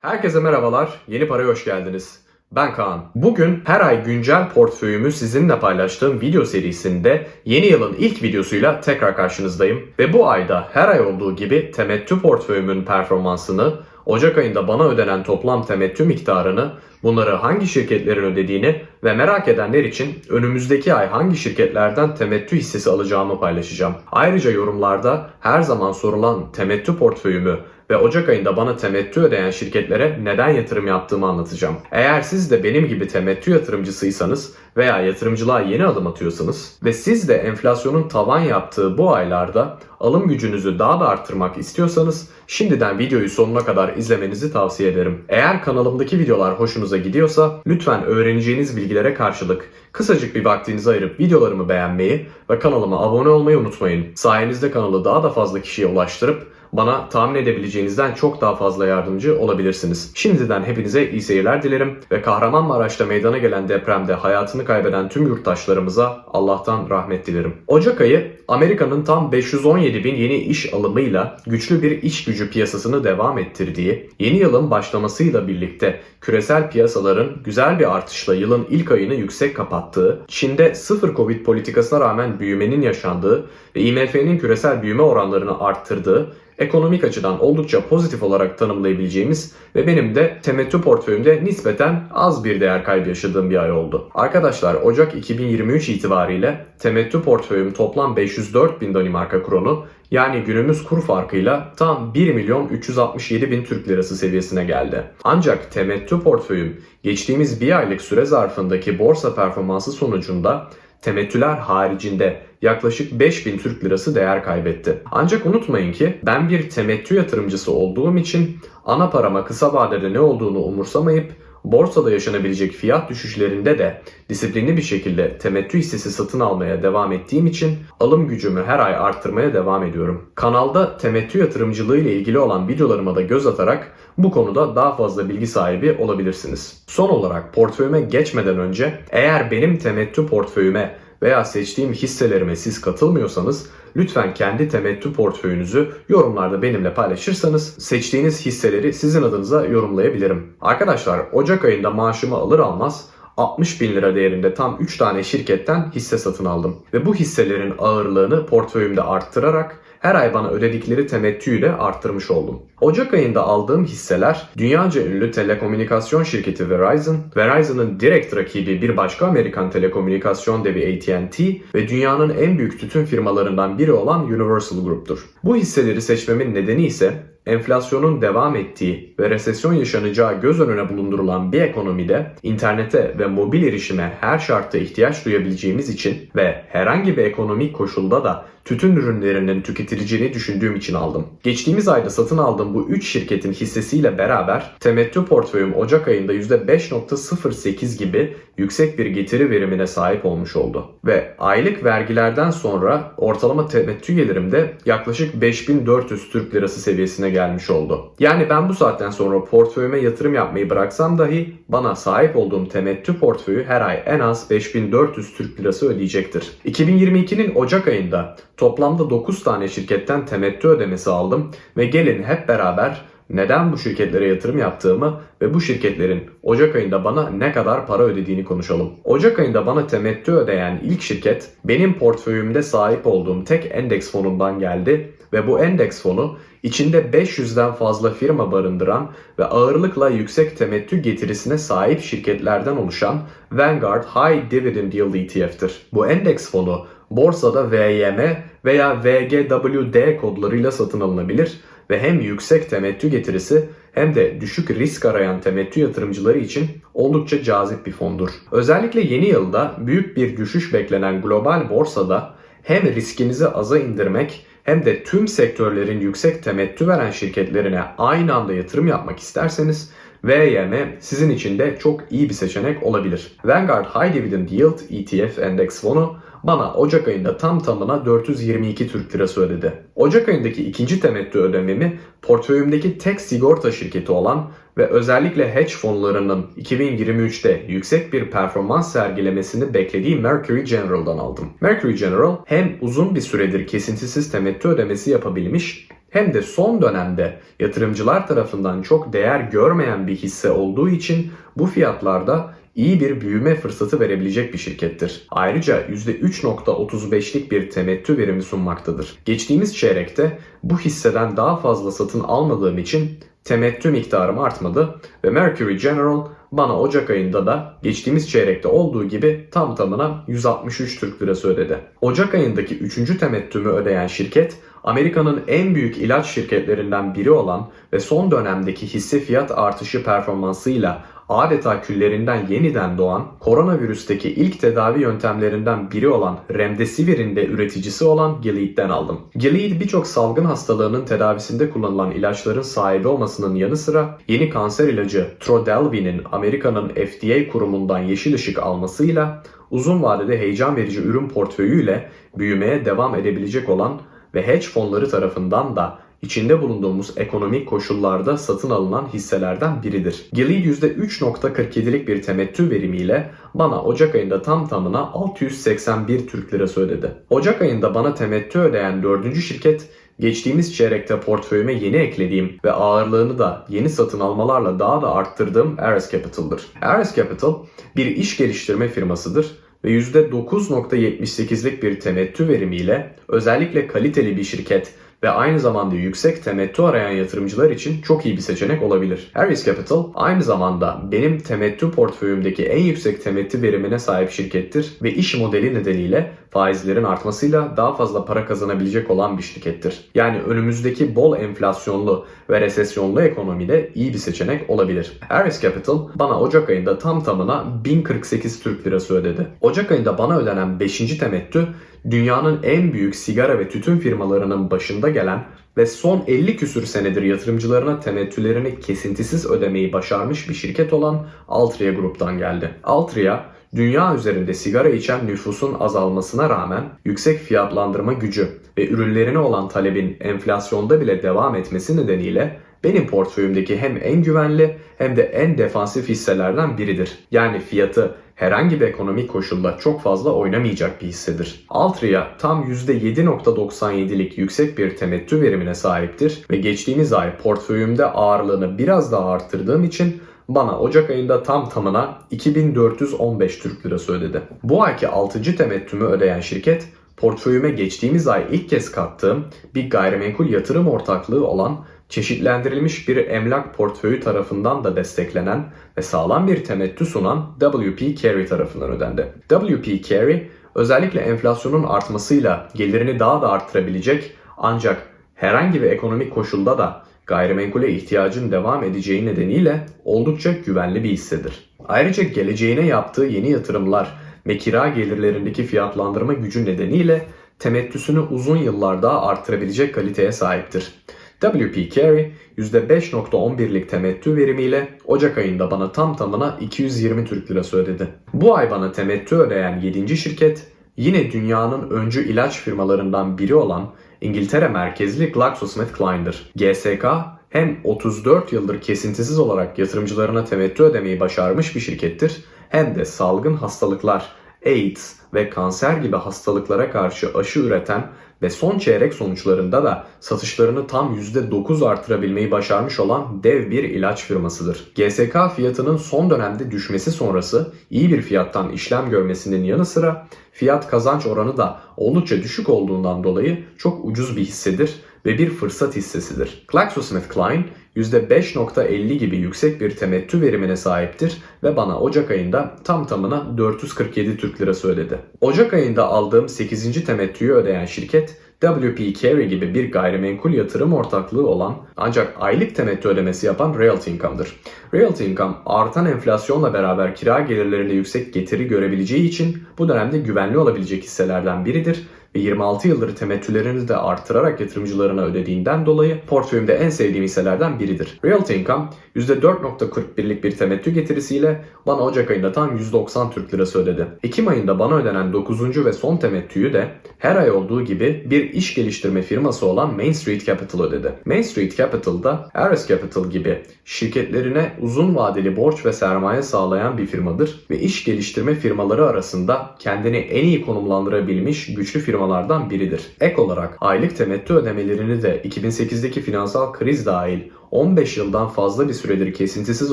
Herkese merhabalar, Yeni Para'ya hoş geldiniz. Ben Kaan. Bugün her ay güncel portföyümü sizinle paylaştığım video serisinde yeni yılın ilk videosuyla tekrar karşınızdayım. Ve bu ayda her ay olduğu gibi temettü portföyümün performansını, Ocak ayında bana ödenen toplam temettü miktarını, bunları hangi şirketlerin ödediğini ve merak edenler için önümüzdeki ay hangi şirketlerden temettü hissesi alacağımı paylaşacağım. Ayrıca yorumlarda her zaman sorulan temettü portföyümü ve Ocak ayında bana temettü ödeyen şirketlere neden yatırım yaptığımı anlatacağım. Eğer siz de benim gibi temettü yatırımcısıysanız veya yatırımcılığa yeni adım atıyorsanız ve siz de enflasyonun tavan yaptığı bu aylarda alım gücünüzü daha da arttırmak istiyorsanız şimdiden videoyu sonuna kadar izlemenizi tavsiye ederim. Eğer kanalımdaki videolar hoşunuza gidiyorsa lütfen öğreneceğiniz bilgilere karşılık kısacık bir vaktinizi ayırıp videolarımı beğenmeyi ve kanalıma abone olmayı unutmayın. Sayenizde kanalı daha da fazla kişiye ulaştırıp bana tahmin edebileceğinizden çok daha fazla yardımcı olabilirsiniz. Şimdiden hepinize iyi seyirler dilerim ve Kahramanmaraş'ta meydana gelen depremde hayatını kaybeden tüm yurttaşlarımıza Allah'tan rahmet dilerim. Ocak ayı Amerika'nın tam 517 bin yeni iş alımıyla güçlü bir iş gücü piyasasını devam ettirdiği, yeni yılın başlamasıyla birlikte küresel piyasaların güzel bir artışla yılın ilk ayını yüksek kapattığı, Çin'de sıfır Covid politikasına rağmen büyümenin yaşandığı ve IMF'nin küresel büyüme oranlarını arttırdığı ekonomik açıdan oldukça pozitif olarak tanımlayabileceğimiz ve benim de temettü portföyümde nispeten az bir değer kaybı yaşadığım bir ay oldu. Arkadaşlar Ocak 2023 itibariyle temettü portföyüm toplam 504 bin Danimarka kronu yani günümüz kur farkıyla tam 1 milyon 367 bin Türk lirası seviyesine geldi. Ancak temettü portföyüm geçtiğimiz bir aylık süre zarfındaki borsa performansı sonucunda temettüler haricinde yaklaşık 5000 Türk lirası değer kaybetti. Ancak unutmayın ki ben bir temettü yatırımcısı olduğum için ana parama kısa vadede ne olduğunu umursamayıp borsada yaşanabilecek fiyat düşüşlerinde de disiplinli bir şekilde temettü hissesi satın almaya devam ettiğim için alım gücümü her ay arttırmaya devam ediyorum. Kanalda temettü yatırımcılığı ile ilgili olan videolarıma da göz atarak bu konuda daha fazla bilgi sahibi olabilirsiniz. Son olarak portföyüme geçmeden önce eğer benim temettü portföyüme veya seçtiğim hisselerime siz katılmıyorsanız lütfen kendi temettü portföyünüzü yorumlarda benimle paylaşırsanız seçtiğiniz hisseleri sizin adınıza yorumlayabilirim. Arkadaşlar Ocak ayında maaşımı alır almaz 60 bin lira değerinde tam 3 tane şirketten hisse satın aldım. Ve bu hisselerin ağırlığını portföyümde arttırarak her ay bana ödedikleri temettüyle arttırmış oldum. Ocak ayında aldığım hisseler dünyaca ünlü telekomünikasyon şirketi Verizon, Verizon'ın direkt rakibi bir başka Amerikan telekomünikasyon devi AT&T ve dünyanın en büyük tütün firmalarından biri olan Universal Group'tur. Bu hisseleri seçmemin nedeni ise enflasyonun devam ettiği ve resesyon yaşanacağı göz önüne bulundurulan bir ekonomide internete ve mobil erişime her şartta ihtiyaç duyabileceğimiz için ve herhangi bir ekonomik koşulda da tütün ürünlerinin tüketileceğini düşündüğüm için aldım. Geçtiğimiz ayda satın aldığım bu 3 şirketin hissesiyle beraber temettü portföyüm Ocak ayında %5.08 gibi yüksek bir getiri verimine sahip olmuş oldu. Ve aylık vergilerden sonra ortalama temettü gelirim de yaklaşık 5400 Türk Lirası seviyesine gelmiş oldu. Yani ben bu saatten sonra portföyüme yatırım yapmayı bıraksam dahi bana sahip olduğum temettü portföyü her ay en az 5400 Türk Lirası ödeyecektir. 2022'nin Ocak ayında toplamda 9 tane şirketten temettü ödemesi aldım ve gelin hep beraber neden bu şirketlere yatırım yaptığımı ve bu şirketlerin Ocak ayında bana ne kadar para ödediğini konuşalım. Ocak ayında bana temettü ödeyen ilk şirket benim portföyümde sahip olduğum tek endeks fonundan geldi ve bu endeks fonu içinde 500'den fazla firma barındıran ve ağırlıkla yüksek temettü getirisine sahip şirketlerden oluşan Vanguard High Dividend Yield ETF'tir. Bu endeks fonu borsada VYM veya VGWD kodlarıyla satın alınabilir ve hem yüksek temettü getirisi hem de düşük risk arayan temettü yatırımcıları için oldukça cazip bir fondur. Özellikle yeni yılda büyük bir düşüş beklenen global borsada hem riskinizi aza indirmek hem de tüm sektörlerin yüksek temettü veren şirketlerine aynı anda yatırım yapmak isterseniz VYM sizin için de çok iyi bir seçenek olabilir. Vanguard High Dividend Yield ETF Endeks Fonu bana Ocak ayında tam tamına 422 Türk Lirası ödedi. Ocak ayındaki ikinci temettü ödememi portföyümdeki tek sigorta şirketi olan ve özellikle hedge fonlarının 2023'te yüksek bir performans sergilemesini beklediği Mercury General'dan aldım. Mercury General hem uzun bir süredir kesintisiz temettü ödemesi yapabilmiş hem de son dönemde yatırımcılar tarafından çok değer görmeyen bir hisse olduğu için bu fiyatlarda iyi bir büyüme fırsatı verebilecek bir şirkettir. Ayrıca %3.35'lik bir temettü verimi sunmaktadır. Geçtiğimiz çeyrekte bu hisseden daha fazla satın almadığım için temettü miktarım artmadı ve Mercury General bana Ocak ayında da geçtiğimiz çeyrekte olduğu gibi tam tamına 163 Türk Lirası ödedi. Ocak ayındaki 3. temettümü ödeyen şirket Amerika'nın en büyük ilaç şirketlerinden biri olan ve son dönemdeki hisse fiyat artışı performansıyla adeta küllerinden yeniden doğan, koronavirüsteki ilk tedavi yöntemlerinden biri olan Remdesivir'in de üreticisi olan Gilead'den aldım. Gilead birçok salgın hastalığının tedavisinde kullanılan ilaçların sahibi olmasının yanı sıra yeni kanser ilacı Trodelvy'nin Amerika'nın FDA kurumundan yeşil ışık almasıyla uzun vadede heyecan verici ürün portföyüyle büyümeye devam edebilecek olan ve hedge fonları tarafından da içinde bulunduğumuz ekonomik koşullarda satın alınan hisselerden biridir. Gilead %3.47'lik bir temettü verimiyle bana Ocak ayında tam tamına 681 Türk Lirası ödedi. Ocak ayında bana temettü ödeyen dördüncü şirket Geçtiğimiz çeyrekte portföyüme yeni eklediğim ve ağırlığını da yeni satın almalarla daha da arttırdığım Ares Capital'dır. Ares Capital bir iş geliştirme firmasıdır ve %9.78'lik bir temettü verimiyle özellikle kaliteli bir şirket ve aynı zamanda yüksek temettü arayan yatırımcılar için çok iyi bir seçenek olabilir. Harris Capital aynı zamanda benim temettü portföyümdeki en yüksek temettü verimine sahip şirkettir ve iş modeli nedeniyle faizlerin artmasıyla daha fazla para kazanabilecek olan bir şirkettir. Yani önümüzdeki bol enflasyonlu ve resesyonlu ekonomide iyi bir seçenek olabilir. Harris Capital bana Ocak ayında tam tamına 1048 Türk Lirası ödedi. Ocak ayında bana ödenen 5. temettü dünyanın en büyük sigara ve tütün firmalarının başında gelen ve son 50 küsür senedir yatırımcılarına temettülerini kesintisiz ödemeyi başarmış bir şirket olan Altria Grup'tan geldi. Altria, dünya üzerinde sigara içen nüfusun azalmasına rağmen yüksek fiyatlandırma gücü ve ürünlerine olan talebin enflasyonda bile devam etmesi nedeniyle benim portföyümdeki hem en güvenli hem de en defansif hisselerden biridir. Yani fiyatı herhangi bir ekonomik koşulda çok fazla oynamayacak bir hissedir. Altria tam %7.97'lik yüksek bir temettü verimine sahiptir ve geçtiğimiz ay portföyümde ağırlığını biraz daha arttırdığım için bana Ocak ayında tam tamına 2415 Türk Lirası ödedi. Bu ayki 6. temettümü ödeyen şirket portföyüme geçtiğimiz ay ilk kez kattığım bir gayrimenkul yatırım ortaklığı olan çeşitlendirilmiş bir emlak portföyü tarafından da desteklenen ve sağlam bir temettü sunan WP Carey tarafından ödendi. WP Carey özellikle enflasyonun artmasıyla gelirini daha da arttırabilecek ancak herhangi bir ekonomik koşulda da gayrimenkule ihtiyacın devam edeceği nedeniyle oldukça güvenli bir hissedir. Ayrıca geleceğine yaptığı yeni yatırımlar ve kira gelirlerindeki fiyatlandırma gücü nedeniyle temettüsünü uzun yıllar daha arttırabilecek kaliteye sahiptir. WP Carey %5.11'lik temettü verimiyle Ocak ayında bana tam tamına 220 Türk Lirası ödedi. Bu ay bana temettü ödeyen 7. şirket yine dünyanın öncü ilaç firmalarından biri olan İngiltere merkezli GlaxoSmithKline'dir. GSK hem 34 yıldır kesintisiz olarak yatırımcılarına temettü ödemeyi başarmış bir şirkettir hem de salgın hastalıklar, AIDS ve kanser gibi hastalıklara karşı aşı üreten ve son çeyrek sonuçlarında da satışlarını tam %9 artırabilmeyi başarmış olan dev bir ilaç firmasıdır. GSK fiyatının son dönemde düşmesi sonrası iyi bir fiyattan işlem görmesinin yanı sıra fiyat kazanç oranı da oldukça düşük olduğundan dolayı çok ucuz bir hissedir ve bir fırsat hissesidir. GlaxoSmithKline %5.50 gibi yüksek bir temettü verimine sahiptir ve bana Ocak ayında tam tamına 447 Türk Lirası ödedi. Ocak ayında aldığım 8. temettüyü ödeyen şirket WP Carey gibi bir gayrimenkul yatırım ortaklığı olan ancak aylık temettü ödemesi yapan Realty Income'dır. Realty Income artan enflasyonla beraber kira gelirlerinde yüksek getiri görebileceği için bu dönemde güvenli olabilecek hisselerden biridir ve 26 yıldır temettülerini de arttırarak yatırımcılarına ödediğinden dolayı portföyümde en sevdiğim hisselerden biridir. Realty Income %4.41'lik bir temettü getirisiyle bana Ocak ayında tam 190 Türk Lirası ödedi. Ekim ayında bana ödenen 9. ve son temettüyü de her ay olduğu gibi bir iş geliştirme firması olan Main Street Capital ödedi. Main Street Capital'da Ares Capital gibi şirketlerine uzun vadeli borç ve sermaye sağlayan bir firmadır ve iş geliştirme firmaları arasında kendini en iyi konumlandırabilmiş güçlü firma firmalardan biridir. Ek olarak aylık temettü ödemelerini de 2008'deki finansal kriz dahil 15 yıldan fazla bir süredir kesintisiz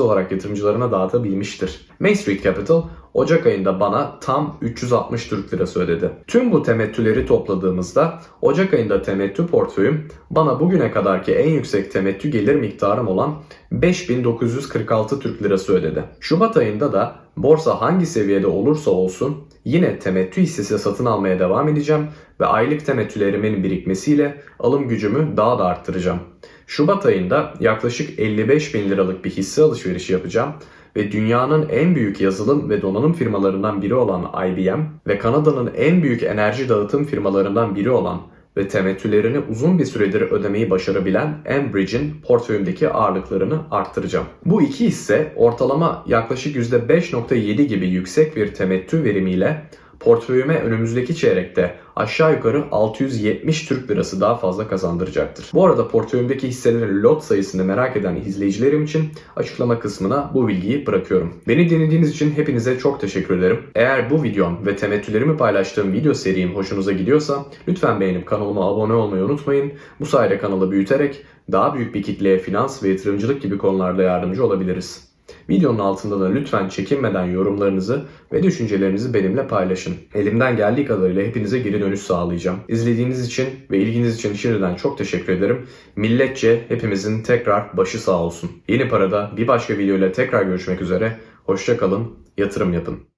olarak yatırımcılarına dağıtabilmiştir. Main Street Capital Ocak ayında bana tam 360 Türk Lirası ödedi. Tüm bu temettüleri topladığımızda Ocak ayında temettü portföyüm bana bugüne kadarki en yüksek temettü gelir miktarım olan 5946 Türk Lirası ödedi. Şubat ayında da borsa hangi seviyede olursa olsun yine temettü hissesi satın almaya devam edeceğim ve aylık temettülerimin birikmesiyle alım gücümü daha da arttıracağım. Şubat ayında yaklaşık 55 bin liralık bir hisse alışverişi yapacağım ve dünyanın en büyük yazılım ve donanım firmalarından biri olan IBM ve Kanada'nın en büyük enerji dağıtım firmalarından biri olan ve temettülerini uzun bir süredir ödemeyi başarabilen Enbridge'in portföyümdeki ağırlıklarını arttıracağım. Bu iki hisse ortalama yaklaşık %5.7 gibi yüksek bir temettü verimiyle portföyüme önümüzdeki çeyrekte aşağı yukarı 670 Türk Lirası daha fazla kazandıracaktır. Bu arada portföyümdeki hisselerin lot sayısını merak eden izleyicilerim için açıklama kısmına bu bilgiyi bırakıyorum. Beni dinlediğiniz için hepinize çok teşekkür ederim. Eğer bu videom ve temettülerimi paylaştığım video serim hoşunuza gidiyorsa lütfen beğenip kanalıma abone olmayı unutmayın. Bu sayede kanalı büyüterek daha büyük bir kitleye finans ve yatırımcılık gibi konularda yardımcı olabiliriz. Videonun altında da lütfen çekinmeden yorumlarınızı ve düşüncelerinizi benimle paylaşın. Elimden geldiği kadarıyla hepinize geri dönüş sağlayacağım. İzlediğiniz için ve ilginiz için şimdiden çok teşekkür ederim. Milletçe hepimizin tekrar başı sağ olsun. Yeni parada bir başka videoyla tekrar görüşmek üzere. Hoşça kalın, yatırım yapın.